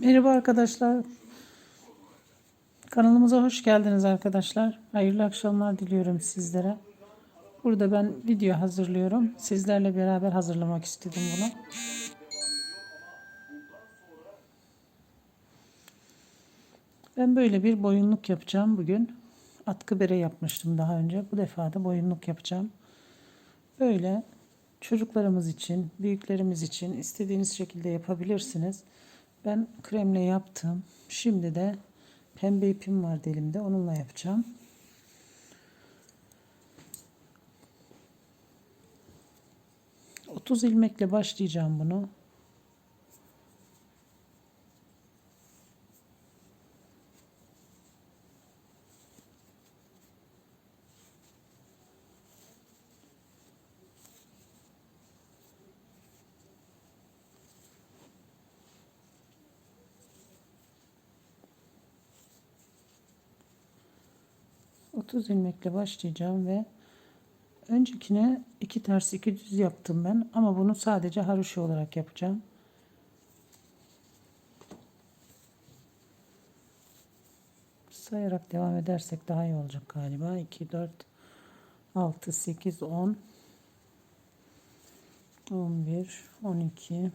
Merhaba arkadaşlar. Kanalımıza hoş geldiniz arkadaşlar. Hayırlı akşamlar diliyorum sizlere. Burada ben video hazırlıyorum. Sizlerle beraber hazırlamak istedim bunu. Ben böyle bir boyunluk yapacağım bugün. Atkı bere yapmıştım daha önce. Bu defa da boyunluk yapacağım. Böyle çocuklarımız için, büyüklerimiz için istediğiniz şekilde yapabilirsiniz. Ben kremle yaptım. Şimdi de pembe ipim vardı elimde. Onunla yapacağım. Otuz ilmekle başlayacağım bunu. Otuz ilmekle başlayacağım ve öncekine iki ters iki düz yaptım ben ama bunu sadece haroşa olarak yapacağım. Sayarak devam edersek daha iyi olacak galiba. 2, 4, 6, 8, 10, 11, 12,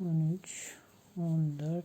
13, 14,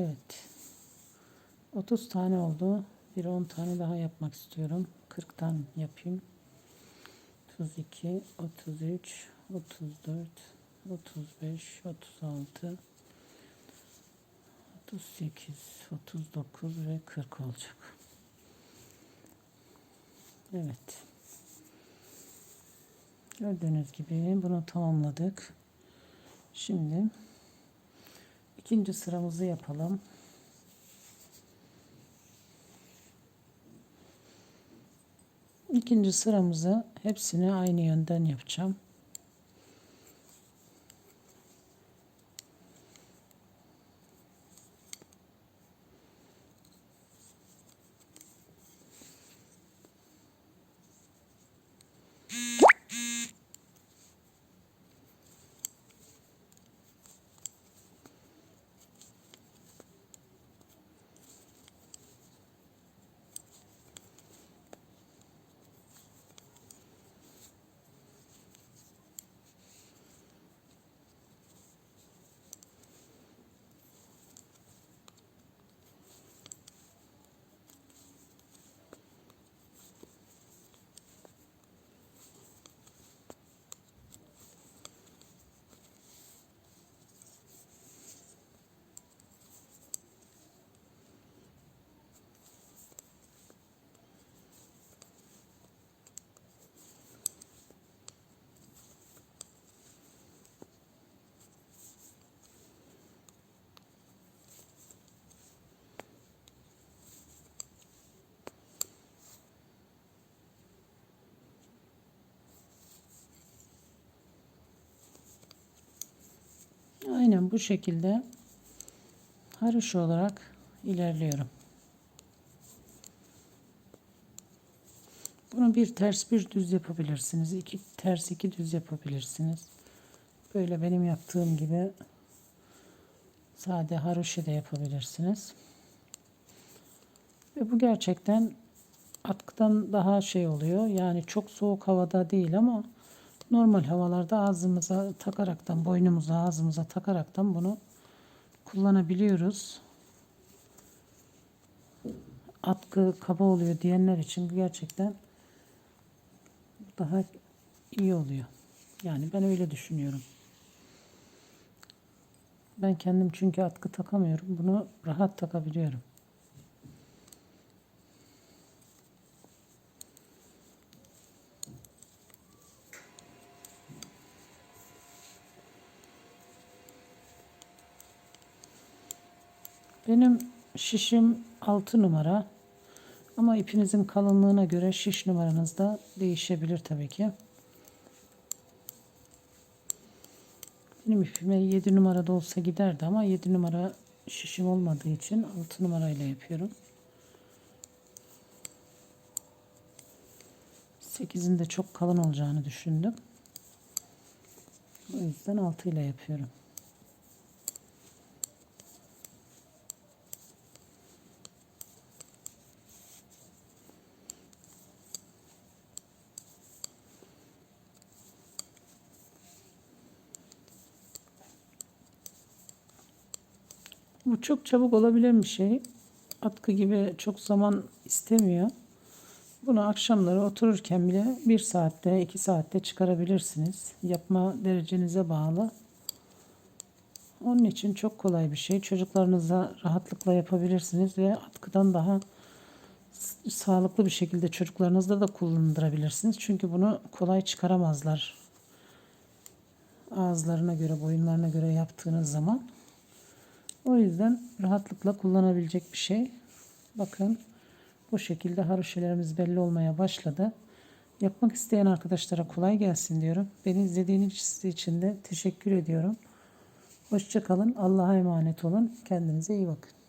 Evet. 30 tane oldu. Bir 10 tane daha yapmak istiyorum. 40 tane yapayım. 32, 33, 34, 35, 36, 38, 39 ve 40 olacak. Evet. Gördüğünüz gibi bunu tamamladık. Şimdi ikinci sıramızı yapalım. İkinci sıramızı hepsini aynı yönden yapacağım. Bu şekilde haroşa olarak ilerliyorum. Bunu bir ters bir düz yapabilirsiniz. iki ters iki düz yapabilirsiniz. Böyle benim yaptığım gibi sade haroşa da yapabilirsiniz. Ve bu gerçekten atkıdan daha şey oluyor. Yani çok soğuk havada değil ama normal havalarda ağzımıza takaraktan, boynumuza, ağzımıza takaraktan bunu kullanabiliyoruz. Atkı kaba oluyor diyenler için gerçekten daha iyi oluyor. Yani ben öyle düşünüyorum. Ben kendim çünkü atkı takamıyorum. Bunu rahat takabiliyorum. Benim şişim 6 numara. Ama ipinizin kalınlığına göre şiş numaranız da değişebilir tabii ki. Benim ipime 7 numarada olsa giderdi ama 7 numara şişim olmadığı için 6 numarayla yapıyorum. 8'in de çok kalın olacağını düşündüm. O yüzden 6 ile yapıyorum. Bu çok çabuk olabilen bir şey. Atkı gibi çok zaman istemiyor. Bunu akşamları otururken bile bir saatte, iki saatte çıkarabilirsiniz. Yapma derecenize bağlı. Onun için çok kolay bir şey. Çocuklarınıza rahatlıkla yapabilirsiniz ve atkıdan daha sağlıklı bir şekilde çocuklarınızda da kullandırabilirsiniz. Çünkü bunu kolay çıkaramazlar. Ağızlarına göre, boyunlarına göre yaptığınız zaman. O yüzden rahatlıkla kullanabilecek bir şey. Bakın bu şekilde haroşelerimiz belli olmaya başladı. Yapmak isteyen arkadaşlara kolay gelsin diyorum. Beni izlediğiniz için de teşekkür ediyorum. Hoşça kalın. Allah'a emanet olun. Kendinize iyi bakın.